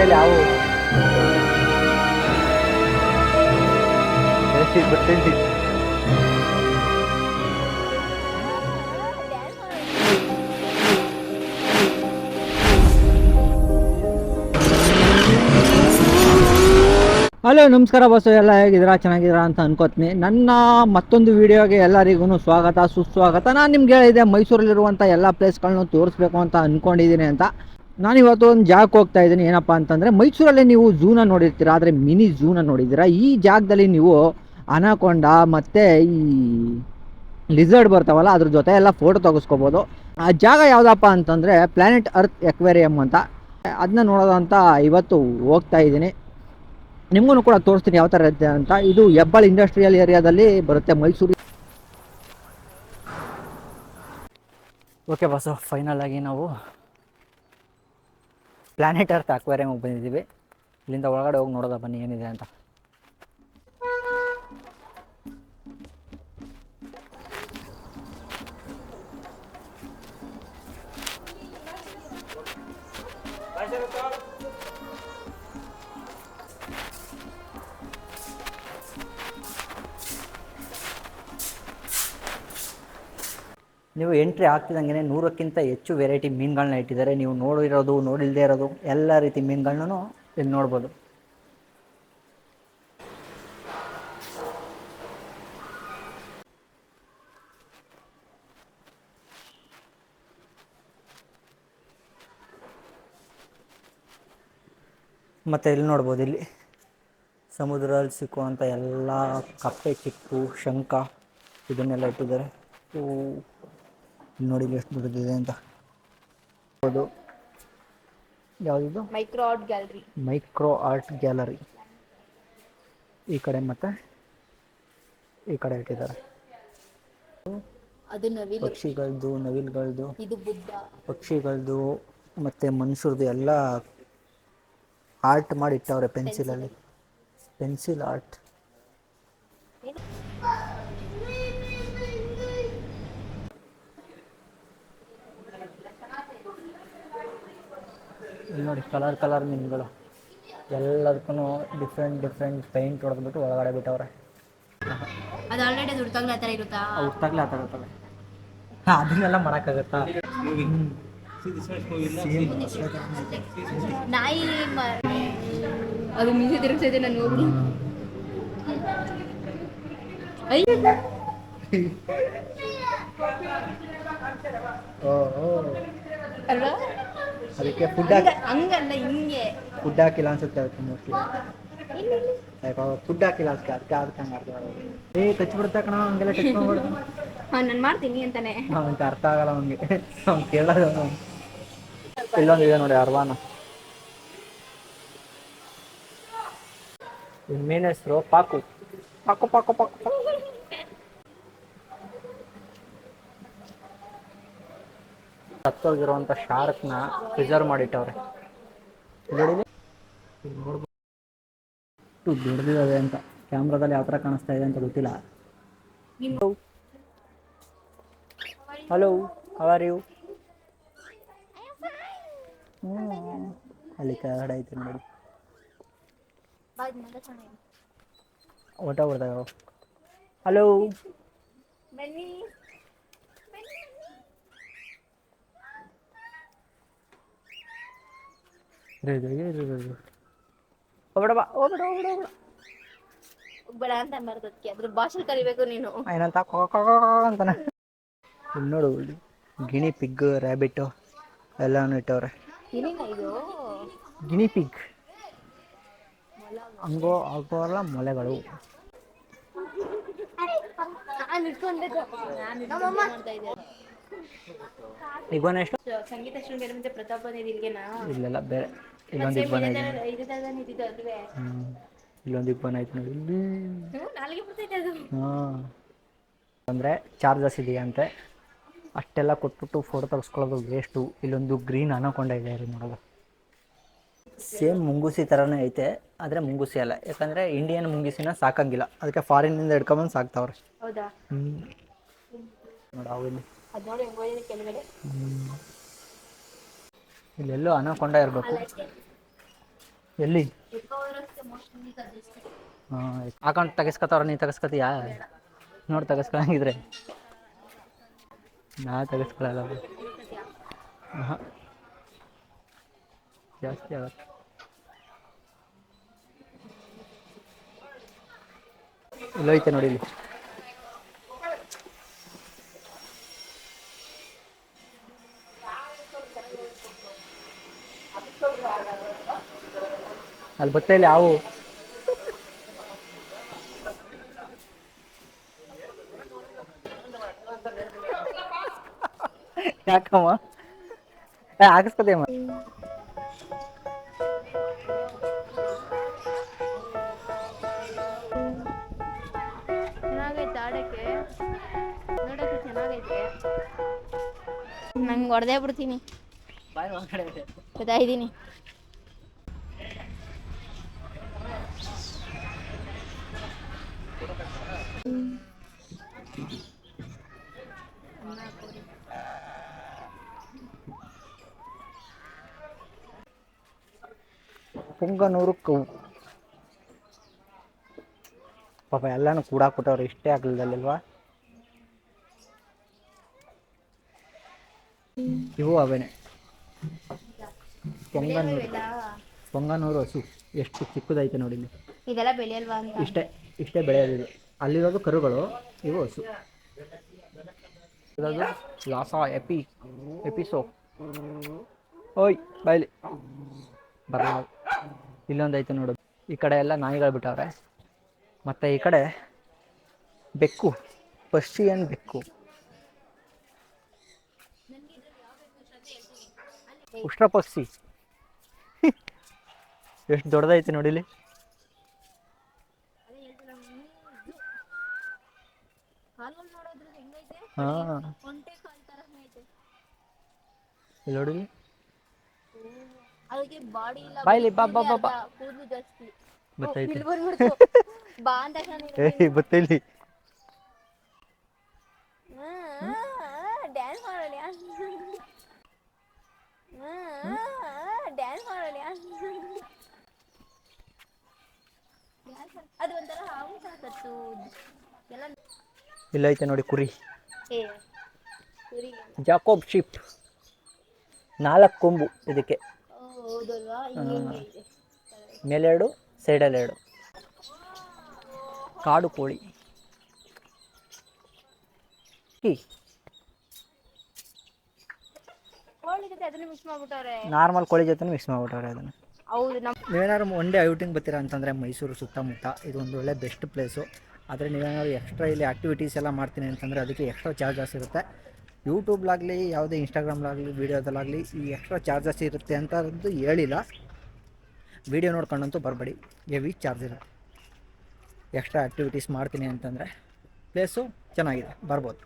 ಹೊಟ್ಟೆಲಿ ಯಾವ ಹಲೋ ನಮಸ್ಕಾರ ಬಸ್ಸು ಎಲ್ಲ ಹೇಗಿದ್ದೀರಾ? ಚೆನ್ನಾಗಿದ್ದೀರಾ ಅಂತ ಅನ್ಕೋತೀನಿ. ನನ್ನ ಮತ್ತೊಂದು ವಿಡಿಯೋಗೆ ಎಲ್ಲರಿಗೂ ಸ್ವಾಗತ ಸುಸ್ವಾಗತ. ನಾನು ನಿಮ್ಗೆ ಹೇಳಿದೆ ಮೈಸೂರಲ್ಲಿರುವಂಥ ಎಲ್ಲ ಪ್ಲೇಸ್ಗಳನ್ನೂ ತೋರಿಸ್ಬೇಕು ಅಂತ ಅಂದ್ಕೊಂಡಿದ್ದೀನಿ ಅಂತ. ನಾನು ಇವತ್ತು ಒಂದು ಜಾಗಕ್ಕೆ ಹೋಗ್ತಾ ಇದ್ದೀನಿ. ಏನಪ್ಪ ಅಂತಂದರೆ, ಮೈಸೂರಲ್ಲೇ ನೀವು ಝೂನ ನೋಡಿರ್ತೀರಾ? ಆದರೆ ಮಿನಿ ಝೂನ ನೋಡಿದ್ದೀರಾ? ಈ ಜಾಗದಲ್ಲಿ ನೀವು ಅನಕೊಂಡ ಮತ್ತು ಈ ಲಿಸರ್ಡ್ ಬರ್ತಾವಲ್ಲ, ಅದ್ರ ಜೊತೆ ಎಲ್ಲ ಫೋಟೋ ತೆಗೆಸ್ಕೋಬೋದು. ಆ ಜಾಗ ಯಾವುದಪ್ಪ ಅಂತಂದರೆ, ಪ್ಲಾನೆಟ್ ಅರ್ತ್ ಎಕ್ವೇರಿಯಮ್ ಅಂತ. ಅದನ್ನ ನೋಡೋದಂತ ಇವತ್ತು ಹೋಗ್ತಾ ಇದ್ದೀನಿ. ನಿಮಗೂ ಕೂಡ ತೋರಿಸ್ತೀನಿ ಯಾವ ಥರ ಇರುತ್ತೆ ಅಂತ. ಇದು ಹೆಬ್ಬಾಳ್ ಇಂಡಸ್ಟ್ರಿಯಲ್ ಏರಿಯಾದಲ್ಲಿ ಬರುತ್ತೆ ಮೈಸೂರು. ಓಕೆ ಬಸ್, ಫೈನಲ್ ಆಗಿ ನಾವು ಪ್ಲಾನೆಟ್ ಅರ್ತ್ ಅಕ್ವೇರಿಯಮ್ಗೆ ಬಂದಿದ್ದೀವಿ. ಇಲ್ಲಿಂದ ಒಳಗಡೆ ಹೋಗಿ ನೋಡೋದ ಬನ್ನಿ ಏನಿದೆ ಅಂತ. ನೀವು ಎಂಟ್ರಿ ಆಗ್ತಿದ್ದಂಗೆ ನೂರಕ್ಕಿಂತ ಹೆಚ್ಚು ವೆರೈಟಿ ಮೀನುಗಳನ್ನ ಇಟ್ಟಿದ್ದಾರೆ. ನೀವು ನೋಡಿರೋದು ನೋಡಿಲ್ಲದೆ ಇರೋದು, ಎಲ್ಲ ರೀತಿ ಮೀನುಗಳನ್ನೂ ಇಲ್ಲಿ ನೋಡ್ಬೋದು. ಮತ್ತು ಇಲ್ಲಿ ನೋಡ್ಬೋದು ಇಲ್ಲಿ. ಸಮುದ್ರದಲ್ಲಿ ಸಿಕ್ಕುವಂಥ ಎಲ್ಲ ಕಪ್ಪೆ ಚಿಪ್ಪು ಶಂಖ ಇದನ್ನೆಲ್ಲ ಇಟ್ಟಿದ್ದಾರೆ. ಇಲ್ಲಿ ನೋಡಿ ಇಲ್ಲಿ ಎಷ್ಟು ದೊಡ್ಡದಿದೆ ಅಂತ. ಹೌದು. ಯಾವುದಿದು? Micro art gallery micro art gallery ಈ ಕಡೆ ಮತ್ತೆ? ಈ ಕಡೆ ಇಟ್ಟಿದ್ದಾರೆ. ಅದು ನವಿಲು. ಪಕ್ಷಿಗಳದ್ದು ನವಿಲ್ಗಳದ್ದು ಇದು ಬುದ್ಧ. ಪಕ್ಷಿಗಳದ್ದು ಮತ್ತೆ ಮನುಷ್ಯರದ್ದು ಎಲ್ಲ ಆರ್ಟ್ ಮಾಡಿ ಇಟ್ಟವ್ರೆ ಪೆನ್ಸಿಲಲ್ಲಿ ಪೆನ್ಸಿಲ್ ಆರ್ಟ್ ಇಲ್ಲಿ ನೋಡಿ ಕಲರ್ ಕಲರ್ ಮೀನುಗಳು. ಎಲ್ಲದಕ್ಕೂ ಡಿಫ್ರೆಂಟ್ ಡಿಫ್ರೆಂಟ್ ಪೇಂಟ್ ಹೊಡೆದ್ಬಿಟ್ಟು ಒಳಗಡೆ ಬಿಟ್ಟವ್ರೆ. ಅದು ಆಲ್ರೆಡಿ ಅದು ಹುಡ್ತಾಗ್ಲ ಆ ಥರ ಇರುತ್ತಾ? ಹುಟ್ಟಾಗ್ಲೇ ಆ ಥರ ಇರ್ತವೆ. ಹಾಂ ಅದನ್ನೆಲ್ಲ ಮಾಡೋಕ್ಕಾಗತ್ತಾ? ನಾಯಿ ಮ- ಅದು ಮೀಸೆ ತಿರುಗಿಸೈತೆ ನಾನು ಹೋಗಿ. ಅಯ್ಯ. ಓ ಓ. ಅಲ್ವಾ? ಅದಕ್ಕೆ ಫುಡ್ ಹಾಕಿ ಹಂಗ- ಹಂಗಲ್ಲ ಹಿಂಗೆ. ಫುಡ್ ಹಾಕಿಲ್ಲ ಅನ್ಸುತ್ತೆ ಅದಕ್ಕೆ ಮೋಸ್ಟ್ಲಿ ಫುಡ್ ಹಾಕಿಲ್ಲ ಅದಕ್ಕೆ ಅದಕ್ಕೆ ಅದಕ್ಕೆ ಹಂಗೆ ಅರ್ಥ ಆಗೋದು ಏ ಟಚ್ ಬಿಡುತ್ತೆ ಕಣ ಹಂಗೆಲ್ಲ ಟಚ್ ಮಾಡ್ಬಿಡು. ಹಾಂ ನಾನು ಮಾಡ್ತೀನಿ ಅಂತಾನೆ. ಅವನಿಗೆ ಅರ್ಥ ಆಗಲ್ಲ ಅವನಿಗೆ. ಅವ್ನು ಕೇಳೋದು ಅವನು. ಇಲ್ಲೊಂದು ಇದೆ ನೋಡಿ ಅರ್ವಾನ. ಇನ್ ಮೀನ್ ಹೆಸರು ಪಾಕು ಪಾಕು. ಪಾಕು ಪಾಕು ಪಾಕು. ಸತ್ತೋಗಿರುವಂಥ ಶಾರ್ಕ್ನ ಪ್ರಿಸರ್ವ್ ಮಾಡಿಟ್ಟವ್ರೆ. ನೋಡಿ ನೋಡ್ಬೋದು ಅಂತ. ಕ್ಯಾಮ್ರಾದಲ್ಲಿ ಯಾವ ಥರ ಕಾಣಿಸ್ತಾ ಇದೆ ಅಂತ ಗೊತ್ತಿಲ್ಲ. ಹಲೋ ಆರ್ ಯು ಅಲ್ಲಿ ಕೆಳಗಡೆ ಐತೆ ನೋಡಿ. ಹೊಟ್ಟ ಬರ್ತಾವ ಹಲೋ ಬನ್ನಿ. ಹೋಗ್ಬೇಡ ಬಾ ಹೋಗ್ಬೇಡ ಹೋಗ್ಬೇಡ ಹೋಗ್ಬೇಡ. ಹೋಗ್ಬೇಡ ಅಂತ ಬರ್ತದಕ್ಕೆ ಅದ್ರ ಭಾಷೆ ಕಲಿಬೇಕು ನೀನು. ಏನಂತ ಕೊ- ಕೊ- ಕೊ- ಕೊ ಅಂತಾನೆ. ಇಲ್ಲಿ ನೋಡು ಗಿಣಿ ಪಿಗ್ ರ್ಯಾಬಿಟ್ಟು ಎಲ್ಲಾನು ಇಟ್ಟವ್ರೆ. ಇದು? ಗಿಣಿ ಪಿಗ್ ಹಂಗೋ ಆಗೋಲ್ಲ ಮೊಲೆಗಳು. ನಾನು ಇಟ್ಕೊಂಡೆ ನಮ್ಮಮ್ಮ ಮಾಡ್ತಾ ಇದ್ದೆ ಇಗೋನ ಎಷ್ಟು? ಸಂಗೀತ ಶೃಂಗೇರಿ ಮತ್ತೆ ಪ್ರತಾಪ ಇಲ್ಲಿಗೆನಾ? ಇಲ್ಲೆಲ್ಲ ಬೇರೆ. ಇಲ್ಲೊಂದು ಇಬ್ಬನ ಇದೆ ಇಲ್ಲೊಂದು ಇಬ್ಬನ ಐತೆ ನೋಡಿ. ಇಲ್ಲಿ. ನಾಲ್ಗೆ ಬರ್ತೈತೆ ಅದು. ಹಾಂ. ಅಂದರೆ ಚಾರ್ಜಸ್ ಇದೆಯಂತೆ ಅಷ್ಟೆಲ್ಲ ಕೊಟ್ಬಿಟ್ಟು ಫೋಟೋ ತೆಗೆಸ್ಕೊಳ್ಳೋದು ವೇಸ್ಟು ಇಲ್ಲೊಂದು ಗ್ರೀನ್ ಅನಕೊಂಡ ಇದೆ ರೀ ನೋಡೋದು. ಸೇಮ್ ಮುಂಗುಸಿ ಥರನೇ ಐತೆ ಆದರೆ ಮುಂಗುಸಿ ಅಲ್ಲ. ಯಾಕಂದರೆ ಇಂಡಿಯನ್ ಮುಂಗುಸಿನ ಸಾಕಂಗಿಲ್ಲ. ಅದಕ್ಕೆ ಫಾರಿನ್ನಿಂದ ಹಿಡ್ಕೊಂಬಂದು ಸಾಕ್ತಾವ್ರೆ. ಹೌದಾ? ಹ್ಞೂ ನೋಡಿ ಅದು ನೋಡಿ ಕೆಳಗಡೆ. ಇಲ್ಲೆಲ್ಲೋ ಅನಕೊಂಡ ಇರಬೇಕು. ಎಲ್ಲಿ? ಹಾಕೊಂಡು ತೆಗೆಸ್ಕೊತಾವ್ರ ನೀ ತೆಗೆಸ್ಕೊತೀಯಾ? ನೋಡಿ ತೆಗೆಸ್ಕೊಳಂಗಿದ್ರೆ. ನಾ ತೆಗೆಸ್ಕೊಳಲ್ಲ. ಹಾಂ ಜಾಸ್ತಿ ಆಗತ್ತೆ. ಇಲ್ಲೋಯ್ತೆ ನೋಡಿ ಇಲ್ಲಿ. ಅಲ್ಲಿ ಬತ್ತೆ ಇಲ್ಲಿ ಹಾವು. ಯಾಕಮ್ಮ? ಚೆನ್ನಾಗೈತೆ ನಂಗೆ ಹೊಡೆದೇ ಬಿಡ್ತೀನಿ. ಒಳಗಡೆ ಇದ್ದೀನಿ. ಪುಂಗನೂರು ಕವು ಪಾಪ ಎಲ್ಲಾನು ಕೂಡ ಕೊಟ್ಟವ್ರು ಇಷ್ಟೇ ಆಗ್ಲಿಲ್ಲಲ್ವಾ ಇವು ಅವೇನೆ ಪೊಂಗನೂರು ಪೊಂಗನೂರು ಹಸು. ಎಷ್ಟು ಚಿಕ್ಕದೈತೆ ನೋಡಿ ಇಲ್ಲಿ. ಇದೆಲ್ಲ ಬೆಳೆಯಲ್ವಾ ಅಂತ? ಇಷ್ಟೇ ಇಷ್ಟೇ ಬೆಳೆಯೋದು ಅಲ್ಲಿರೋದು ಕರುಗಳು ಇವು ಹಸು. ಇರೋದು ಲಾಸ ಎಪಿ ಎಪಿಸೋ. ಓಯ್ ಬಾಯ್ಲಿ. ಬರಲ್ಲ ಇಲ್ಲೊಂದು ಐತೆ ನೋಡು. ಈ ಕಡೆ ಎಲ್ಲ ನಾಯಿಗಳು ಬಿಟ್ಟವ್ರೆ. ಮತ್ತು ಈ ಕಡೆ ಬೆಕ್ಕು ಪರ್ಷಿಯನ್ ಬೆಕ್ಕು. ಉಷ್ಟ್ರ ಪಕ್ಷಿ ಎಷ್ಟು ದೊಡ್ಡದೈತೆ ನೋಡಿಲಿ ಹಾಂ. ನೋಡಿಲಿ ಅದಕ್ಕೆ ಬಾಡಿ ಇಲ್ಲ ಬಾಯ್ಲಿ, ಬಾ, ಬಾ, ಬಾ, ಬಾ. ಕೂದಲು ಜಾಸ್ತಿ. ಬತ್ತೈತೆ ಬಾ ಅಂತ ಬತ್ತೈಲಿ ಹಾವು ಐತೆ ಎಲ್ಲ ಇಲ್ಲೈತೆ ನೋಡಿ ಕುರಿ. ಏ ಕುರಿಗೆ ಜಾಕೋಬ್ ಶಿಪ್ ನಾಲ್ಕು ಕೊಂಬು ಇದಕ್ಕೆ. ಓ, ಹೌದಲ್ವಾ? ಹಿಂಗೆ ಹಿಂಗೆ ಇದೆ ಮೇಲೆರಡು ಸೈಡಲ್ಲಿ ಎರಡು. ಕಾಡು ಕೋಳಿ. ಈ ಕೋಳಿ ಜೊತೆ ಅದನ್ನ ಮಿಕ್ಸ್ ಮಾಡ್ಬಿಟ್ಟವ್ರೆ. ನಾರ್ಮಲ್ ಕೋಳಿ ಜೊತೆ ಮಿಕ್ಸ್ ಮಾಡ್ಬಿಟ್ಟವ್ರೆ ಅದನ್ನು. ಹೌದು ನಮ್ಮ ನೀವೇನಾದ್ರು ಒನ್ ಡೇ ಔಟಿಂಗ್ ಬರ್ತೀರಾ ಅಂತಂದರೆ ಮೈಸೂರು ಸುತ್ತಮುತ್ತ. ಇದು ಒಂದು ಒಳ್ಳೆ ಬೆಸ್ಟ್ ಪ್ಲೇಸು ಆದರೆ ನೀವೇನಾದ್ರು ಎಕ್ಸ್ಟ್ರಾ ಇಲ್ಲಿ ಆ್ಯಕ್ಟಿವಿಟೀಸ್ ಎಲ್ಲ ಮಾಡ್ತೀನಿ ಅಂತಂದರೆ ಅದಕ್ಕೆ ಎಕ್ಸ್ಟ್ರಾ ಚಾರ್ಜಸ್ ಇರುತ್ತೆ. ಯೂಟ್ಯೂಬ್ಲಾಗಲಿ ಯಾವುದೇ ಇನ್ಸ್ಟಾಗ್ರಾಮ್ಲಾಗಲಿ ವೀಡಿಯೋದಲ್ಲಾಗಲಿ ಈ ಎಕ್ಸ್ಟ್ರಾ ಚಾರ್ಜಸ್ ಇರುತ್ತೆ ಅಂತ ಅಂತೂ ಹೇಳಿಲ್ಲ. ವೀಡಿಯೋ ನೋಡ್ಕೊಂಡಂತೂ ಬರಬೇಡಿ. ಹೆವಿ ಚಾರ್ಜ್ ಇರುತ್ತೆ. ಎಕ್ಸ್ಟ್ರಾ ಆ್ಯಕ್ಟಿವಿಟೀಸ್ ಮಾಡ್ತೀನಿ ಅಂತಂದರೆ ಪ್ಲೇಸು ಚೆನ್ನಾಗಿದೆ. ಬರ್ಬೋದು.